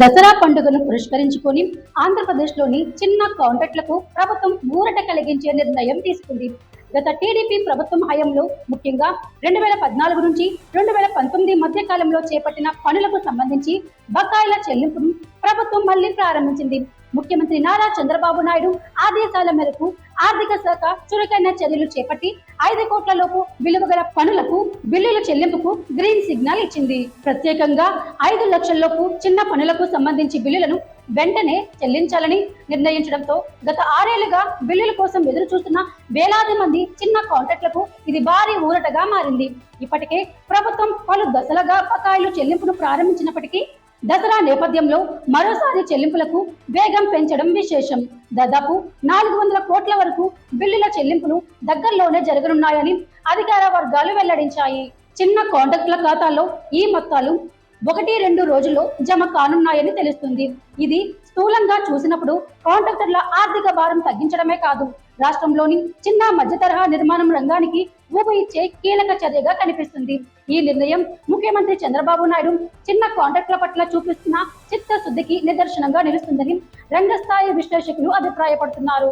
దసరా పండుగను పురస్కరించుకొని ఆంధ్రప్రదేశ్లోని చిన్న కాంట్రాక్టులకు ప్రభుత్వం ఊరట కలిగించే నిర్ణయం తీసుకుంది. గత టీడీపీ ప్రభుత్వం హయాంలో ముఖ్యంగా రెండు వేల పద్నాలుగు నుంచి రెండు వేల పంతొమ్మిది మధ్య కాలంలో చేపట్టిన పనులకు సంబంధించి బకాయిల చెల్లింపును ప్రభుత్వం మళ్ళీ ప్రారంభించింది. ముఖ్యమంత్రి నారా చంద్రబాబు నాయుడు ఆదేశాల మేరకు ఆర్థిక శాఖ చురుకైన చర్యలు చేపట్టి ఐదు కోట్ల లోపు విలువ గల పనులకు బిల్లుల చెల్లింపుకు గ్రీన్ సిగ్నల్ ఇచ్చింది. ప్రత్యేకంగా ఐదు లక్షల లోపు చిన్న పనులకు సంబంధించి బిల్లులను వెంటనే చెల్లించాలని నిర్ణయించడంతో గత ఆరేళ్ళుగా బిల్లుల కోసం ఎదురు చూస్తున్న వేలాది మంది చిన్న కాంట్రాక్టులకు ఇది భారీ ఊరటగా మారింది. ఇప్పటికే ప్రభుత్వం పలు దశలుగా బకాయిలు చెల్లింపును ప్రారంభించినప్పటికీ దసరా నేపథ్యంలో మరోసారి చెల్లింపులకు వేగం పెంచడం విశేషం. దాదాపు నాలుగు వందల కోట్ల వరకు బిల్లుల చెల్లింపులు దగ్గరలోనే జరగనున్నాయని అధికార వర్గాలు వెల్లడించాయి. చిన్న కాంట్రాక్టుల ఖాతాల్లో ఈ మొత్తాలు ఒకటి రెండు రోజుల్లో జమ కానున్నాయని తెలుస్తుంది. ఇది స్థూలంగా చూసినప్పుడు కాంట్రాక్టర్ల ఆర్థిక భారం తగ్గించడమే కాదు రాష్ట్రంలోని చిన్న మధ్య తరహా నిర్మాణం రంగానికి ఊపు ఇచ్చే కీలక చర్యగా కనిపిస్తుంది. ఈ నిర్ణయం ముఖ్యమంత్రి చంద్రబాబు నాయుడు చిన్న కాంట్రాక్టుల పట్ల చూపిస్తున్న చిత్తశుద్ధికి నిదర్శనంగా నిలుస్తుందని రంగస్థాయి విశ్లేషకులు అభిప్రాయపడుతున్నారు.